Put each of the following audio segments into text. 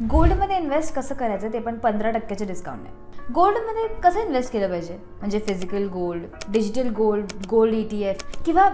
गोल्डमध्ये invest कसं करायचं ते पण पंधरा टक्क्याचे डिस्काउंट आहे गोल्डमध्ये कसं इन्व्हेस्ट केलं पाहिजे? म्हणजे physical gold digital gold gold E T F किंवा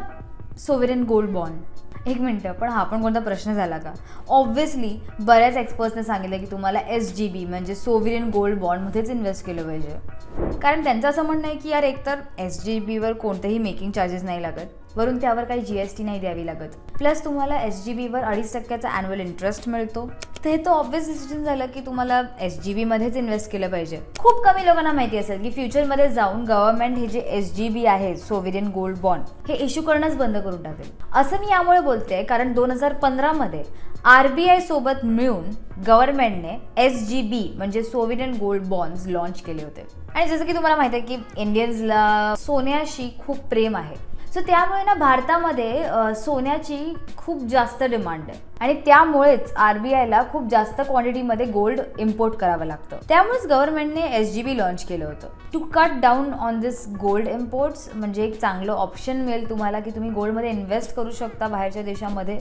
सोवेरियन गोल्ड बॉन्ड एक मिनटं पण हा पण कोणता प्रश्न झाला का? ऑब्व्हियसली बऱ्याच एक्सपर्ट्सने सांगितलं की तुम्हाला एस जी बी म्हणजे सोवेरियन गोल्ड बॉन्डमध्येच इन्व्हेस्ट केलं पाहिजे. कारण त्यांचं असं म्हणणं आहे की यार एकतर एस जी बीवर कोणतेही मेकिंग चार्जेस नाही लागत. वरून त्यावर काही जी एस टी नाही द्यावी लागत. प्लस तुम्हाला एस जी बीवर अडीच टक्क्याचा अॅन्युअल इंटरेस्ट मिळतो. तर हे तर ऑब्विस डिसिजन झालं की तुम्हाला एस जी बीमध्येच इन्व्हेस्ट केलं पाहिजे. खूप कमी लोकांना माहिती असेल की फ्युचरमध्ये जाऊन गव्हर्नमेंट हे जे एस जी बी आहे सोविरियन गोल्ड बॉन्ड हे इश्यू करणंच बंद करून टाकेल. असं मी यामुळे बोलते कारण दोन हजार पंधरामध्ये आर बी आय सोबत मिळून गव्हर्नमेंटने एस जी बी म्हणजे सोविरियन गोल्ड बॉन्ड्स लॉन्च केले होते. आणि जसं की तुम्हाला माहिती आहे की इंडियन्सला सोन्याशी खूप प्रेम आहे. सो त्यामुळे ना भारतामध्ये सोन्याची खूप जास्त डिमांड आहे. आणि त्यामुळेच आरबीआयला खूप जास्त क्वांटिटीमध्ये गोल्ड इम्पोर्ट करावं लागतं. त्यामुळेच गव्हर्नमेंटने एस जी बी लॉन्च केलं होतं. To cut down on this gold imports म्हणजे एक चांगलं ऑप्शन मिळेल तुम्हाला की तुम्ही गोल्डमध्ये इन्व्हेस्ट करू शकता बाहेरच्या देशामध्ये.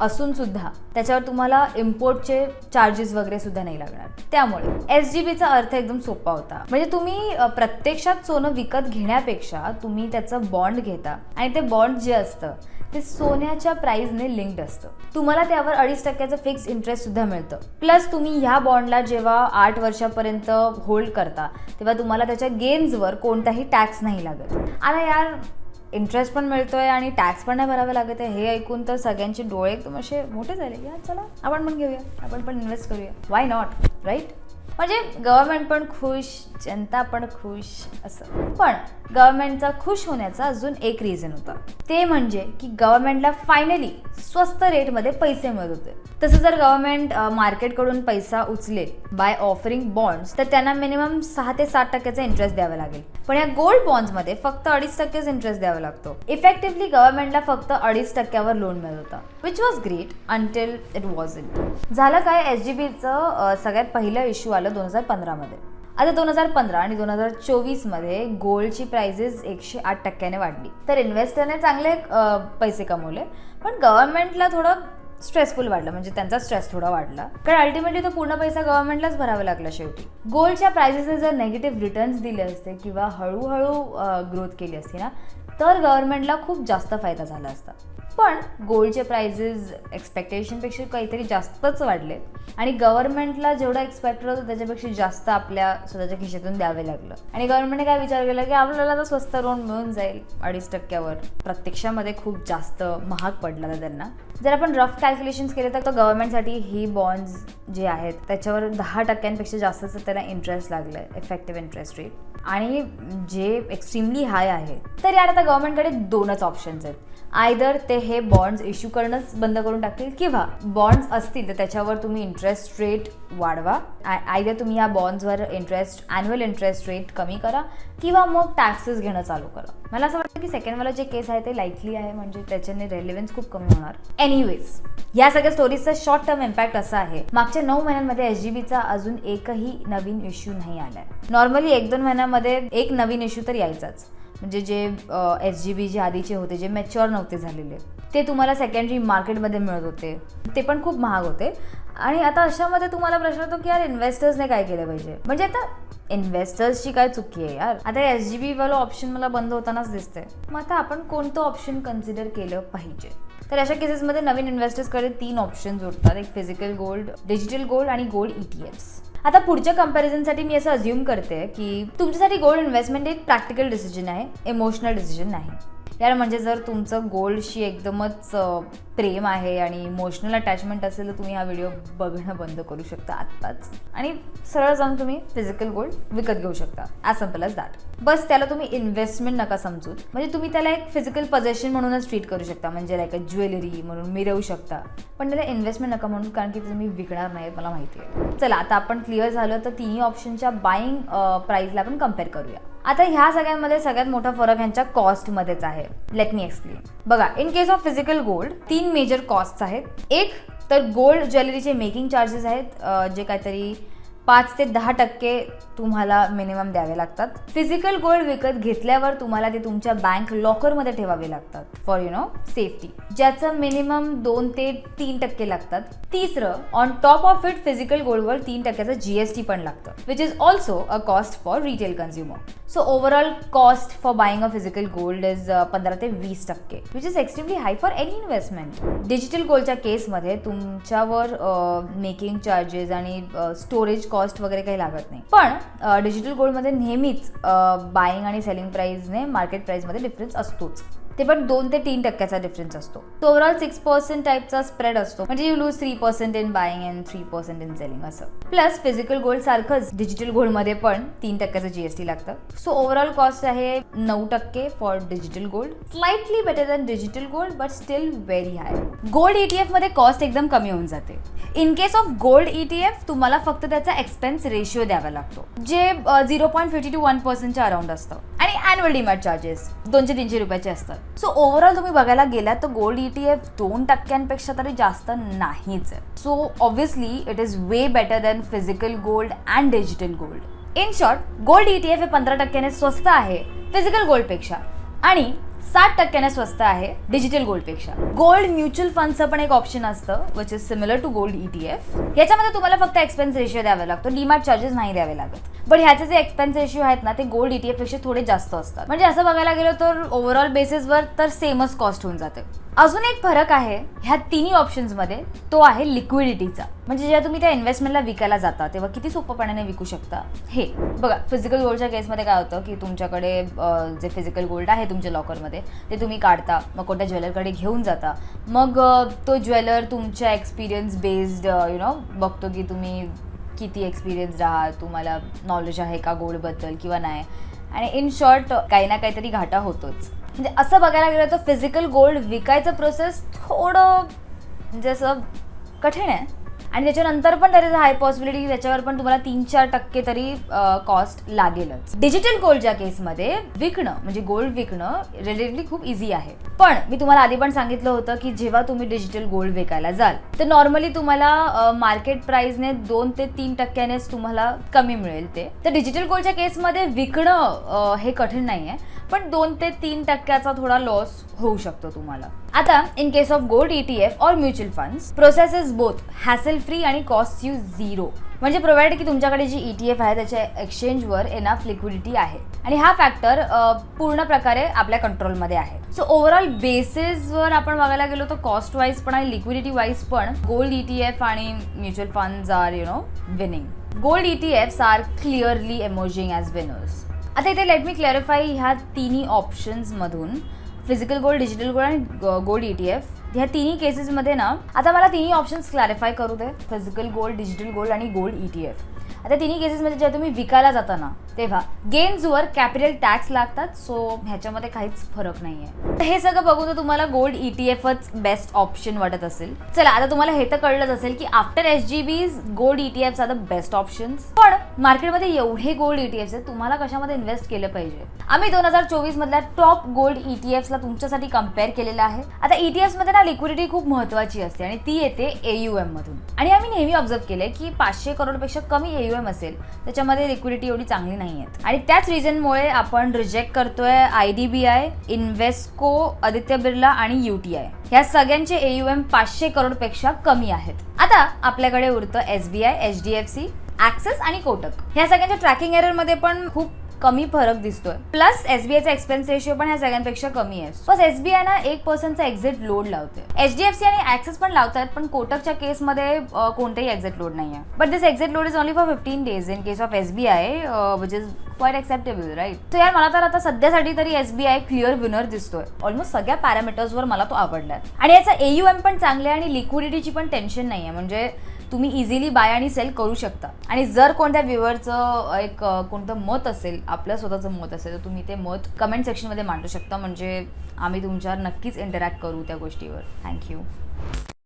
असून सुद्धा त्याच्यावर तुम्हाला इम्पोर्टचे चार्जेस वगैरे सुद्धा नाही लागणार. त्यामुळे एस जी बीचा अर्थ एकदम सोपा होता. म्हणजे तुम्ही प्रत्यक्षात सोनं विकत घेण्यापेक्षा तुम्ही त्याचं बॉन्ड घेता आणि ते बॉन्ड जे असतं ते सोन्याच्या प्राईजने लिंक्ड असतं. तुम्हाला त्यावर अडीच टक्क्याचं फिक्स इंटरेस्ट सुद्धा मिळतं. प्लस तुम्ही ह्या बॉन्डला जेव्हा आठ वर्षापर्यंत होल्ड करता तेव्हा तुम्हाला त्याच्या गेन्सवर कोणताही टॅक्स नाही लागत. आता यार इंटरेस्ट पण मिळतो आहे आणि टॅक्स पण नाही भरावं लागत आहे. हे ऐकून तर सगळ्यांचे डोळे एकदम असे मोठे झाले. या चला आपण पण घेऊया. आपण पण इन्व्हेस्ट करूया. वाय नॉट राईट म्हणजे गव्हर्नमेंट पण खुश जनता पण खुश असं. पण गव्हर्नमेंटचा खुश होण्याचा अजून एक रिझन होता. ते म्हणजे की गव्हर्नमेंटला फायनली स्वस्त रेटमध्ये पैसे मिळत होते. तसं जर गव्हर्नमेंट मार्केटकडून पैसा उचले बाय ऑफरिंग बॉन्ड्स तर त्यांना मिनिमम सहा ते सात टक्क्याचा इंटरेस्ट द्यावा लागेल. पण या गोल्ड बॉन्ड्समध्ये फक्त अडीच टक्केच इंटरेस्ट द्यावा लागतो. इफेक्टिव्हली गव्हर्नमेंटला फक्त अडीच टक्क्यावर लोन मिळत होता which was great until it was it झालं काय? एस जी बीचं सगळ्यात पहिलं इश्यू आलं दोन हजार पंधरामध्ये. आता दोन हजार पंधरा आणि दोन हजार चोवीसमध्ये गोल्डची प्राइजेस एकशे आठ टक्क्याने वाढली. तर इन्व्हेस्टरने चांगले पैसे कमवले पण गव्हर्नमेंटला थोडं स्ट्रेसफुल वाढलं म्हणजे त्यांचा स्ट्रेस थोडा वाढला. कारण अल्टिमेटली तो पूर्ण पैसा गव्हर्नमेंटलाच भरावा लागला शेवटी. गोल्डच्या प्राइजेसने जर नेगेटिव्ह रिटर्न्स दिले असते किंवा हळूहळू ग्रोथ केली असती ना तर गव्हर्नमेंटला खूप जास्त फायदा झाला असता. पण गोल्डचे प्राइजेस एक्सपेक्टेशनपेक्षा काहीतरी जास्तच वाढले आणि गव्हर्नमेंटला जेवढं एक्सपेक्टेड होतं त्याच्यापेक्षा जास्त आपल्या स्वतःच्या खिशातून द्यावे लागलं. आणि गव्हर्नमेंटने काय विचार केला की आपल्याला तर स्वस्त लोन मिळून जाईल अडीच टक्क्यावर. प्रत्यक्षामध्ये खूप जास्त महाग पडला तर त्यांना. जर आपण रफ कॅल्क्युलेशन्स केले तर गव्हर्नमेंटसाठी ही बॉन्ड्स जे आहेत त्याच्यावर दहा टक्क्यांपेक्षा जास्तच त्याला इंटरेस्ट लागलं आहे इफेक्टिव्ह इंटरेस्ट रेट आणि जे एक्स्ट्रीमली हाय आहे तर यात आता गव्हर्नमेंटकडे दोनच ऑप्शन्स आहेत. आयदर ते हे बॉन्ड्स इश्यू करणंच बंद करून टाकतील? किंवा बॉन्ड्स असतील तर त्याच्यावर तुम्ही इंटरेस्ट रेट वाढवा. आयदर तुम्ही या बॉन्ड्सवर इंटरेस्ट ॲन्युअल इंटरेस्ट रेट कमी करा. किंवा मग टॅक्सेस घेणं चालू करा. मला असं वाटतं की सेकंडवाला जे केस आहे ते लाईकली आहे म्हणजे त्याच्याने रेलिव्हन्स खूप कमी होणार. एनिवेज या सगळ्या स्टोरीजचा शॉर्ट टर्म इम्पॅक्ट असा आहे. मागच्या नऊ महिन्यांमध्ये एस जी बीचा अजून एकही नवीन इश्यू नाही आलाय. नॉर्मली एक दोन महिन्यामध्ये एक नवीन इश्यू तर यायचाच. म्हणजे जे एस जी बी जे आधीचे होते जे मॅच्युअर नव्हते झालेले ते तुम्हाला सेकंडरी मार्केटमध्ये मिळत होते. ते पण खूप महाग होते. आणि आता अशामध्ये तुम्हाला प्रश्न होतो की यार इन्व्हेस्टर्सने काय केलं पाहिजे? म्हणजे आता इन्व्हेस्टर्सची काय चुकी आहे यार? आता एस जी बीवालं ऑप्शन मला बंद होतानाच दिसतंय. मग आता आपण कोणतं ऑप्शन कन्सिडर केलं पाहिजे? तर अशा केसेसमध्ये नवीन इन्व्हेस्टर्सकडे तीन ऑप्शन्स उरतात. एक फिजिकल गोल्ड डिजिटल गोल्ड आणि गोल्ड ई टी एफ्स आता पुढच्या कम्पॅरिझनसाठी मी असं अज्युम करते की तुमच्यासाठी गोल्ड इन्व्हेस्टमेंट एक प्रॅक्टिकल डिसिजन आहे इमोशनल डिसिजन नाही. यार म्हणजे जर तुमचं गोल्डशी एकदमच प्रेम आहे आणि इमोशनल अटॅचमेंट असेल तर तुम्ही हा व्हिडिओ बघणं बंद करू शकता आत्ताच. आणि सरळ जाऊन तुम्ही फिजिकल गोल्ड विकत घेऊ शकता. ॲज सिंपल एज दॅट बस त्याला तुम्ही इन्व्हेस्टमेंट नका समजून. म्हणजे तुम्ही त्याला एक फिजिकल पजेशन म्हणूनच ट्रीट करू शकता. म्हणजे लाईक अ ज्वेलरी म्हणून मिरवू शकता. पण त्याला इन्व्हेस्टमेंट नका म्हणून कारण की तुम्ही विकणार नाही मला माहिती आहे. चला आता आपण क्लिअर झालं तर तिन्ही ऑप्शनच्या बाईंग प्राईजला आपण कंपेअर करूया. आता ह्या सगळ्यांमध्ये सगळ्यात मोठा फरक ह्यांच्या कॉस्टमध्येच आहे. लेट मी एक्सप्लेन बघा in case of physical gold तीन मेजर कॉस्ट आहेत. एक तर गोल्ड ज्वेलरीचे मेकिंग चार्जेस आहेत जे काहीतरी पाच ते दहा टक्के तुम्हाला मिनिमम द्यावे लागतात. फिजिकल गोल्ड विकत घेतल्यावर तुम्हाला ते तुमच्या बँक लॉकरमध्ये ठेवावे लागतात. फॉर यु नो सेफ्टी ज्याचं मिनिमम दोन ते तीन टक्के लागतात. तिसरं on top of it physical गोल्डवर तीन टक्क्याचं जीएसटी पण लागतं. Which is also a cost for retail consumer so overall cost for buying a physical gold is पंधरा ते वीस टक्के. Which is extremely high for any investment digital गोल्डच्या केसमध्ये तुमच्यावर uh, मेकिंग चार्जेस आणि uh, स्टोरेज कॉस्ट वगैरे काही लागत नाही. पण डिजिटल गोल्डमध्ये नेहमीच बाईंग आणि सेलिंग प्राईजने मार्केट प्राईजमध्ये डिफरन्स असतोच. ते पण दोन ते तीन टक्क्याचा डिफरन्स असतो. तो ओव्हरऑल सिक्स पर्सेंट टाईपचा स्प्रेड असतो. म्हणजे you lose three percent in buying and three percent in selling असं. प्लस फिजिकल गोल्ड सारखंच डिजिटल गोल्डमध्ये पण तीन टक्क्याचं जीएसटी लागतं. सो ओव्हरऑल कॉस्ट आहे नऊ टक्के for digital gold slightly better than digital gold but still very high gold ईटीएफमध्ये cost एकदम कमी होऊन जाते. In case of gold ETF तुम्हाला फक्त त्याचा एक्सपेन्स रेशिओ द्यावा लागतो. जे zero point fifty to one पर्सेंटच्या around असतं. अॅन्युअल डिमॅट चार्जेस दोनशे तीनशे रुपयाचे असतात. सो ओव्हरऑल तुम्ही बघायला गेलात तर गोल्ड ईटीएफ दोन टक्क्यांपेक्षा तरी जास्त नाहीच आहे. So obviously it is way better than physical gold and digital gold in short gold ETF हे पंधरा टक्क्याने स्वस्त आहे फिजिकल गोल्डपेक्षा आणि सात टक्क्याने स्वस्त आहे डिजिटल गोल्डपेक्षा गोल्ड म्युच्युअल फंडचं पण एक ऑप्शन असतं which is similar to gold ETF याच्यामध्ये तुम्हाला फक्त एक्सपेन्स रेशिओ द्यावा लागतो. डीमार्ट चार्जेस नाही द्यावे लागत. पण ह्याचे जे एक्सपेन्स रेशिओ आहेत ना ते गोल्ड ईटीएफपेक्षा थोडे जास्त असतात. म्हणजे असं बघायला गेलं तर ओव्हरऑल बेसिसवर तर सेमच कॉस्ट होऊन जाते. अजून एक फरक आहे ह्या तिन्ही ऑप्शन्समध्ये तो आहे लिक्विडिटीचा म्हणजे जेव्हा तुम्ही त्या इन्व्हेस्टमेंटला विकायला जाता तेव्हा किती सोपपणाने विकू शकता? हे बघा फिजिकल गोल्डच्या केसमध्ये काय होतं की तुमच्याकडे जे फिजिकल गोल्ड आहे तुमच्या लॉकरमध्ये ते तुम्ही काढता मग कोणत्या ज्वेलरकडे घेऊन जाता. मग तो ज्वेलर तुमच्या एक्सपिरियन्स बेस्ड यु नो बघतो की तुम्ही किती एक्सपिरियन्स आहात तुम्हाला नॉलेज आहे का गोल्डबद्दल किंवा नाही. आणि इन शॉर्ट काही ना काहीतरी घाटा होतोच. म्हणजे असं बघायला गेलं तर फिजिकल गोल्ड विकायचं प्रोसेस थोडं म्हणजे असं कठीण आहे. आणि त्याच्यानंतर पण तरी हाय पॉसिबिलिटी त्याच्यावर पण तुम्हाला तीन चार टक्के तरी कॉस्ट लागेलच. डिजिटल गोल्डच्या केसमध्ये विकणं म्हणजे गोल्ड विकणं रिलेटिव्हली खूप इझी आहे. पण मी तुम्हाला आधी पण सांगितलं होतं की जेव्हा तुम्ही डिजिटल गोल्ड विकायला जाल तर नॉर्मली तुम्हाला मार्केट प्राइसने दोन ते तीन टक्क्यानेच तुम्हाला कमी मिळेल ते. तर डिजिटल गोल्डच्या केसमध्ये विकणं हे कठीण नाही आहे पण दोन ते तीन टक्क्याचा थोडा लॉस होऊ शकतो तुम्हाला. आता in case of gold ETF और mutual funds process is both hassle free आणि कॉस्ट यू झिरो म्हणजे प्रोव्हाइड की तुमच्याकडे जी ईटीएफ आहे त्याच्या एक्सचेंजवर एनाफ लिक्विडिटी आहे. आणि हा फॅक्टर पूर्ण प्रकारे आपल्या कंट्रोलमध्ये आहे. सो ओव्हरऑल बेसिसवर आपण बघायला गेलो तर कॉस्ट वाईज पण आणि लिक्विडिटी वाईज पण गोल्ड ईटीएफ आणि mutual funds are you know winning gold ETFs are clearly emerging as winners आता इथे लेट मी क्लॅरिफाय ह्या तिन्ही ऑप्शन्समधून फिजिकल गोल्ड डिजिटल गोल्ड आणि गोल्ड ई टी एफ ह्या तिन्ही केसेसमध्ये ना आता मला तिन्ही ऑप्शन्स क्लॅरिफाय करू दे. फिजिकल गोल्ड डिजिटल गोल्ड आणि गोल्ड ई टी एफ आता तिन्ही केसेसमध्ये जेव्हा तुम्ही विकायला जाता ना तेव्हा गेन्सवर कॅपिटल टॅक्स लागतात सो ह्याच्यामध्ये काहीच फरक नाही आहे तर हे सगळं बघून तर तुम्हाला गोल्ड ई टी एफच बेस्ट ऑप्शन वाटत असेल. चला आता तुम्हाला हे तर कळलंच असेल की after S G Bs gold E T Fs are the best options पण मार्केटमध्ये एवढे गोल्ड ई टी आहेत तुम्हाला कशामध्ये इन्व्हेस्ट केलं पाहिजे? आम्ही दोन हजार चोवीस मधल्या टॉप गोल्ड ई टी तुमच्यासाठी कंपेअर केलेलं आहे. आता ई टी मध्ये ना लिक्विडिटी खूप महत्वाची असते आणि ती येते एम मधून. आणि आम्ही नेहमी ऑब्झर्व केलंय की पाचशे करोडपेक्षा कमी एम असेल त्याच्यामध्ये लिक्विडिटी एवढी चांगली नाही आहेत आणि त्याच रिझनमुळे आपण रिजेक्ट करतोय I D B I Invesco Aditya Birla आणि युटीआय ह्या सगळ्यांचे एम पाचशे करोडपेक्षा कमी आहेत. आता आपल्याकडे उरतं S B I H D F C Axis आणि कोटक. ह्या सगळ्यांच्या ट्रॅकिंग एररमध्ये पण खूप कमी फरक दिसतोय. प्लस एसबीआयचा एक्सपेन्स रेशिओ पण ह्या सगळ्यांपेक्षा कमी आहे. बस एसबीआय ना एक पर्सेंटचा एक्झिट लोड लावते एचडीएफसी आणि ऍक्सेस पण लावतात पण कोटकच्या केसमध्ये अं, कोणतेही एक्झिट लोड नाही आहे but this exit load is only for fifteen days in case of SBI which is quite acceptable right तर यार मला तर आता सध्यासाठी तरी एसबीआय क्लिअर विनर दिसतोय. ऑलमोस्ट सगळ्या पॅरामीटर्सवर मला तो आवडलाय. आणि याचा एम पण चांगले आहे आणि लिक्विडिटीची पण टेन्शन नाही आहे म्हणजे तुम्ही इझिली बाय आणि सेल करू शकता. आणि जर कोणत्या व्ह्युअरचं एक कोणतं मत असेल आपलं स्वतःचं मत असेल तर तुम्ही ते मत कमेंट सेक्शनमध्ये मांडू शकता. म्हणजे आम्ही तुमच्यावर नक्कीच इंटरॅक्ट करू त्या गोष्टीवर. थँक्यू